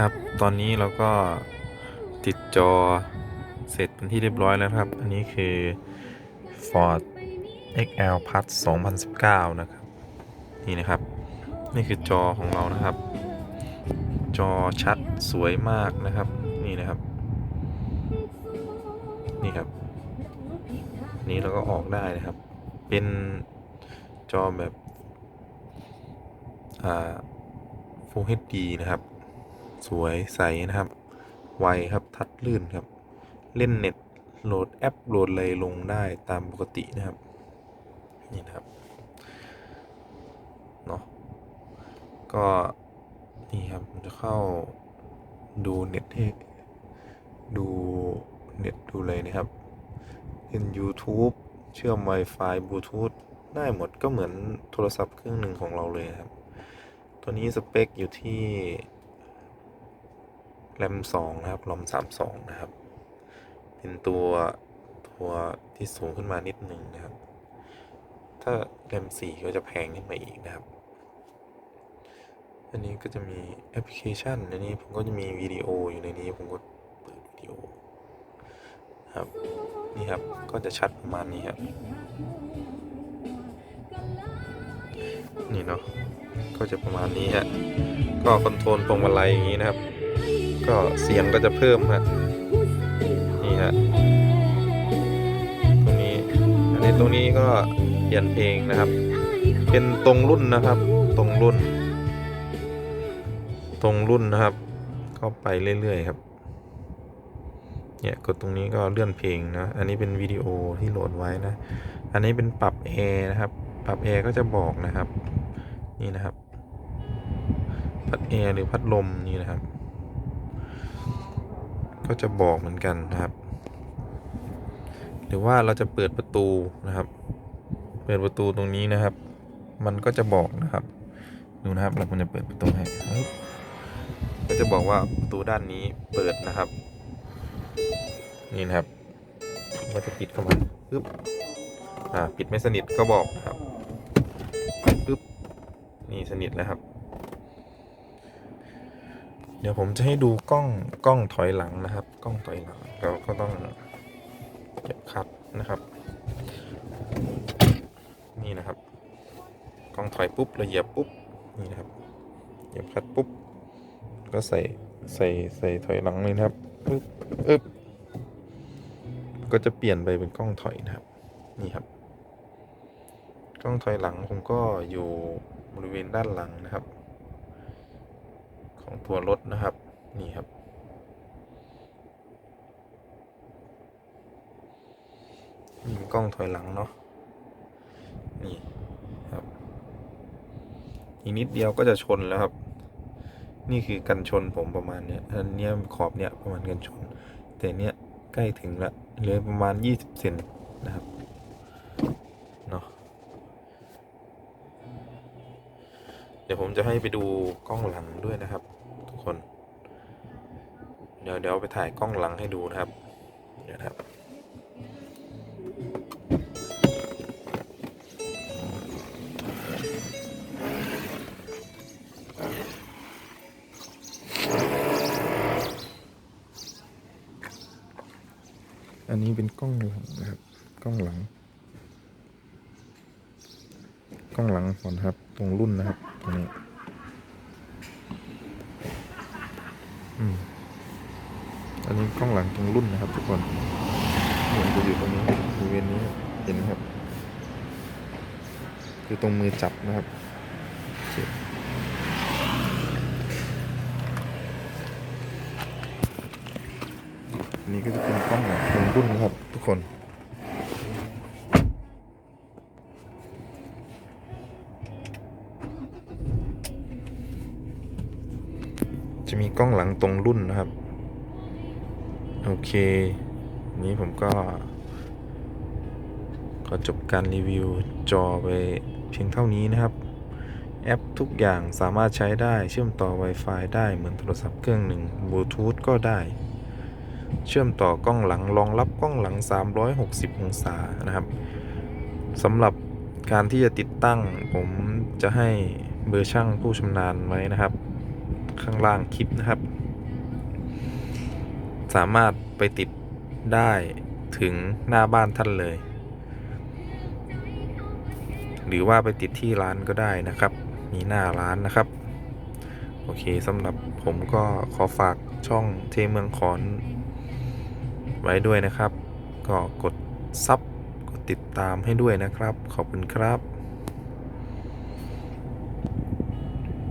ครับ ตอนนี้เราก็ติดจอเสร็จเป็นที่เรียบร้อยแล้วครับ อันนี้คือ Ford XL Plus 2019 นะครับ นี่นะครับ นี่คือจอของเรานะครับ จอชัดสวยมากนะครับ นี่นะครับ นี่ครับ นี้เราก็ออกได้นะครับ เป็นจอแบบ อ่า Full HD นะครับ สวยใสนะครับ ไวครับทัดลื่นครับ เล่นเน็ตโหลดแอปโหลดอะไรลงได้ตามปกตินะครับ นี่นะครับเนาะก็นี่ครับผมจะเข้าดูเน็ตให้ดูเน็ตดูเลยนะครับเป็น YouTube เชื่อม Wi-Fi บลูทูธได้หมดก็เหมือนโทรศัพท์เครื่องหนึ่งของเราเลยครับ ตัวนี้สเปคอยู่ที่ แรม2นะครับรอม32 นะครับ เป็นตัวตัวที่สูงขึ้นมานิดหนึ่งนะครับ ถ้าแรม4ก็จะแพงขึ้นมาอีกนะครับ อันนี้ก็จะมีแอปพลิเคชันอันนี้ผมก็จะมีวิดีโออยู่ในนี้ผมก็เปิดวิดีโอครับนี่ครับก็จะชัดประมาณนี้ครับนี่เนาะก็จะประมาณนี้ฮะก็คอนโทรลพวงมาลัยอย่างนี้นะครับ ก็เสียงก็จะเพิ่มฮะนี่ฮะตรงนี้อันนี้ตรงนี้ก็เปลี่ยนเพลงนะครับ เป็นตรงรุ่นนะครับ ตรงรุ่น ตรงรุ่นนะครับก็ไปเรื่อยๆครับเนี่ยกดตรงนี้ก็เลื่อนเพลงนะอันนี้เป็นวิดีโอที่โหลดไว้นะ อันนี้เป็นปรับแอร์นะครับ ปรับแอร์ก็จะบอกนะครับ นี่นะครับ พัดแอร์หรือพัดลมนี่นะครับ ก็จะบอกเหมือนกันนะครับ หรือว่าเราจะเปิดประตูนะครับ เปิดประตูตรงนี้นะครับ มันก็จะบอกนะครับ ดูนะครับเราควรจะเปิดประตูให้ก็จะบอกว่าประตูด้านนี้เปิดนะครับ นี่นะครับมก็จะปิดเข้ามาปึ๊บอ่าปิดไม่สนิทก็บอกนะครับปึ๊บนี่สนิทแล้วครับ เดี๋ยวผมจะให้ดูกล้องกล้องถอยหลังนะครับ กล้องถอยหลังเราก็ต้องเก็บคัดนะครับ นี่นะครับ กล้องถอยปุ๊บเราเหยียบปุ๊บนี่นะครับเหยียบคัดปุ๊บก็ใส่ใส่ใส่ถอยหลังเลยนะครับปึ๊บอึ๊บก็จะเปลี่ยนไปเป็นกล้องถอยนะครับ นี่ครับ กล้องถอยหลังผมก็อยู่บริเวณด้านหลังนะครับ ของตัวรถนะครับ นี่ครับนี่กล้องถอยหลังเนาะ นี่ครับ อีกนิดเดียวก็จะชนแล้วครับ นี่คือกันชนผมประมาณเนี้ยอันเนี้ยขอบเนี้ยประมาณกันชน แต่เนี้ยใกล้ถึงละเหลือประมาณยี่สิบเซนนะครับเนาะ เดี๋ยวผมจะให้ไปดูกล้องหลังด้วยนะครับ ทุกคน เดี๋ยวเดี๋ยวไปถ่ายกล้องหลังให้ดูนะครับ เดี๋ยวนะครับอันนี้เป็นกล้องหลังนะครับ กล้องหลัง กล้องหลังก่อนครับ ตรงรุ่นนะครับ ตรงนี้อืมอันนี้กล้องหลังตรงรุ่นนะครับ ทุกคนเหมือนจะอยู่ตรงนี้บริเวณนี้เห็นไหมครับ คือตรงมือจับนะครับนนี้ก็จะเป็นกล้องหลังตรงรุ่นนะครับ ทุกคน จะมีกล้องหลังตรงรุ่นนะครับ โอเค นี้ผมก็ ขอจบการรีวิวจอไปเพียงเท่านี้นะครับ แอปทุกอย่างสามารถใช้ได้เชื่อมต่อ Wi-Fi ได้เหมือนโทรศัพท์เครื่องหนึ่งบลูทูธก็ได้ เชื่อมต่อกล้องหลังรองรับกล้องหลัง 360 องศานะครับสำหรับการที่จะติดตั้งผมจะให้เบอร์ช่างผู้ชำนาญไว้นะครับ ข้างล่างคลิปนะครับ สามารถไปติดได้ถึงหน้าบ้านท่านเลย หรือว่าไปติดที่ร้านก็ได้นะครับ มีหน้าร้านนะครับ โอเคสำหรับผมก็ขอฝากช่องเทเมืองขอน ไว้ด้วยนะครับ ก็กดซับกดติดตามให้ด้วยนะครับ ขอบคุณครับ